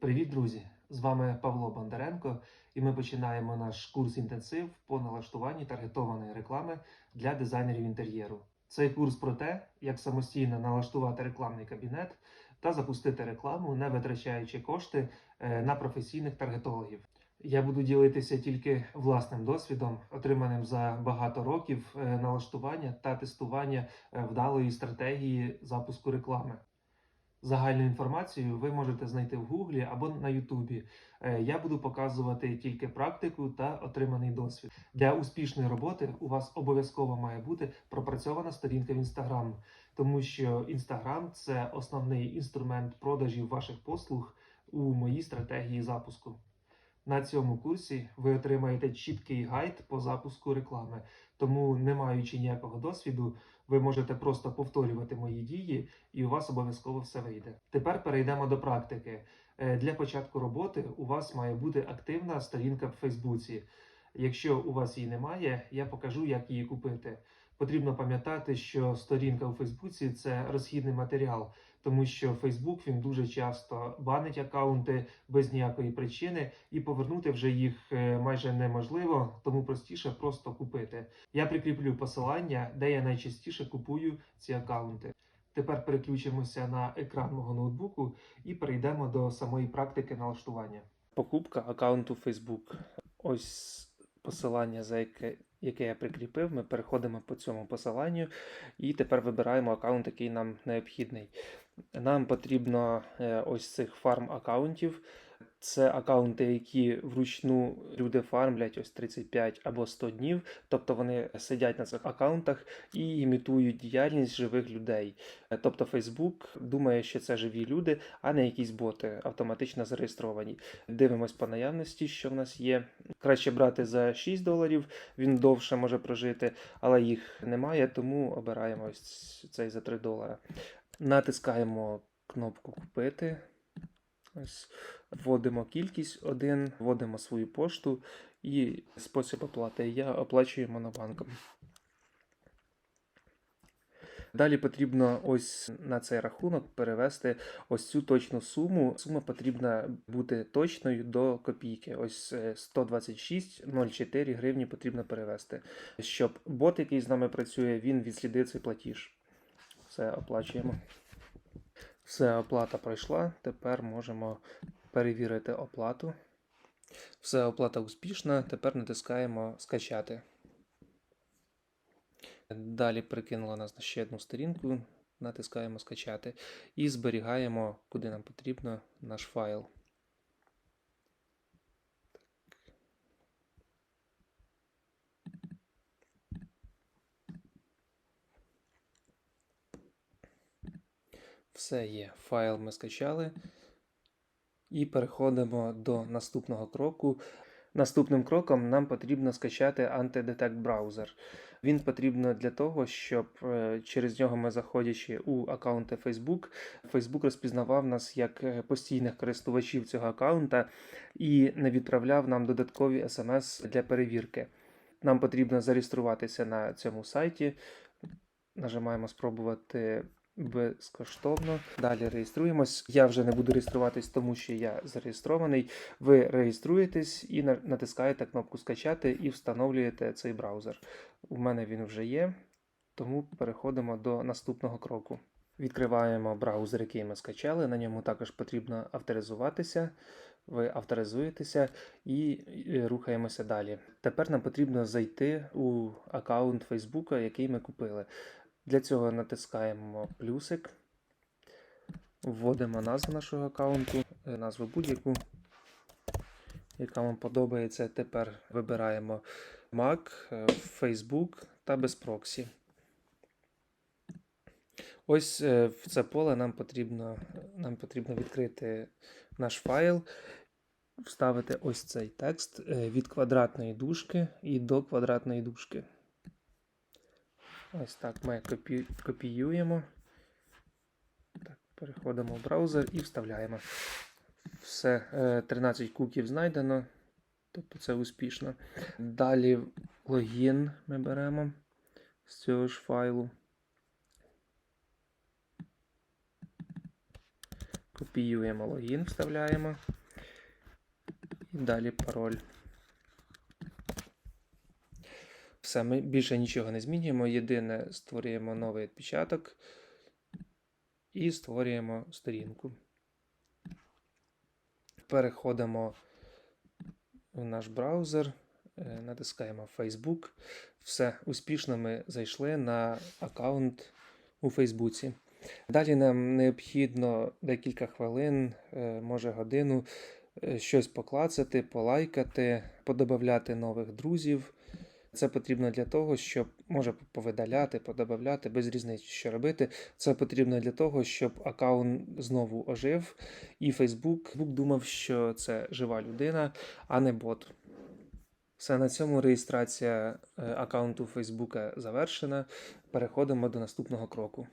Привіт, друзі! З вами Павло Бондаренко, і ми починаємо наш курс інтенсив по налаштуванні таргетованої реклами для дизайнерів інтер'єру. Цей курс про те, як самостійно налаштувати рекламний кабінет та запустити рекламу, не витрачаючи кошти е, на професійних таргетологів. Я буду ділитися тільки власним досвідом, отриманим за багато років е, налаштування та тестування е, вдалої стратегії запуску реклами. Загальну інформацію ви можете знайти в Гуглі або на Ютубі. Е, Я буду показувати тільки практику та отриманий досвід. Для успішної роботи у вас обов'язково має бути пропрацьована сторінка в Інстаграм, тому що Інстаграм це основний інструмент продажів ваших послуг у моїй стратегії запуску. На цьому курсі ви отримаєте чіткий гайд по запуску реклами, тому, не маючи ніякого досвіду, ви можете просто повторювати мої дії, і у вас обов'язково все вийде. Тепер перейдемо до практики. Е, Для початку роботи у вас має бути активна сторінка в Фейсбуці. Якщо у вас її немає, я покажу, як її купити. Потрібно пам'ятати, що сторінка у Фейсбуці це розхідний матеріал, тому що Фейсбук він дуже часто банить акаунти без ніякої причини, і повернути вже їх е, майже неможливо, тому простіше просто купити. Я прикріплю посилання, де я найчастіше купую ці акаунти. Тепер переключимося на екран мого ноутбуку і перейдемо до самої практики налаштування. Покупка акаунту Facebook. Ось посилання, за яке, яке я прикріпив. Ми переходимо по цьому посиланню і тепер вибираємо акаунт, який нам необхідний. Нам потрібно е, ось цих фарм акаунтів. Це акаунти, які вручну люди фармлять ось 35 або 100 днів. Тобто вони сидять на цих акаунтах і імітують діяльність живих людей. Е, Тобто Facebook думає, що це живі люди, а не якісь боти автоматично зареєстровані. Дивимось по наявності, що в нас є. Краще брати за 6 доларів, він довше може прожити, але їх немає, тому обираємо ось цей за 3 долара. Натискаємо кнопку Купити. Ось вводимо кількість один, вводимо свою пошту і спосіб оплати. Я оплачую монобанком. Далі потрібно ось на цей рахунок перевести ось цю точну суму. Сума потрібна бути точною до копійки. Ось е, 126,04 гривні потрібно перевести, щоб бот, який з нами працює, він відслідив цей платіж. Все оплачуємо. Все, оплата пройшла. Тепер можемо перевірити оплату. Все, оплата успішна. Тепер натискаємо скачати. Далі прикинула нас на ще одну сторінку. Натискаємо скачати і зберігаємо, куди нам потрібно, наш файл. Все є. Файл ми скачали. І переходимо до наступного кроку. Наступним кроком нам потрібно скачати Antidetect браузер. Він потрібно для того, щоб е, через нього ми заходячи у аккаунти Facebook, Facebook розпізнавав нас як е, постійних користувачів цього аккаунта і не відправляв нам додаткові смс для перевірки. Нам потрібно зареєструватися на цьому сайті. Нажимаємо спробувати безкоштовно. Далі реєструємось. Я вже не буду реєструватись, тому що я зареєстрований. Ви реєструєтесь і натискаєте кнопку скачати і встановлюєте цей браузер. У мене він вже є, тому переходимо до наступного кроку. Відкриваємо браузер, який ми скачали. На ньому також потрібно авторизуватися. Ви авторизуєтеся і рухаємося далі. Тепер нам потрібно зайти у аккаунт Фейсбука, який ми купили. Для цього натискаємо плюсик, вводимо назву нашого аккаунту, е, назву будь-яку, яка вам подобається. Тепер вибираємо Mac, е, Facebook та без проксі. Ось е, в це поле нам потрібно, нам потрібно відкрити наш файл, вставити ось цей текст від квадратної дужки і до квадратної дужки. Ось так ми копі... копіюємо. Так, переходимо в браузер і вставляємо. Все, е, 13 куків знайдено. Тобто це успішно. Далі логін ми беремо з цього ж файлу. Копіюємо логін, вставляємо. І далі пароль. Все, ми більше нічого не змінюємо. Єдине, створюємо новий відпечаток і створюємо сторінку. Переходимо в наш браузер, е, натискаємо Facebook. Все, успішно ми зайшли на аккаунт у Фейсбуці. Далі нам необхідно декілька хвилин, е, може годину, е, щось поклацати, полайкати, подобавляти нових друзів. Це потрібно для того, щоб може повидаляти, подобавляти, без різниці, що робити. Це потрібно для того, щоб аккаунт знову ожив, і Facebook думав, що це жива людина, а не бот. Все на цьому реєстрація е, аккаунту Фейсбука завершена. Переходимо до наступного кроку.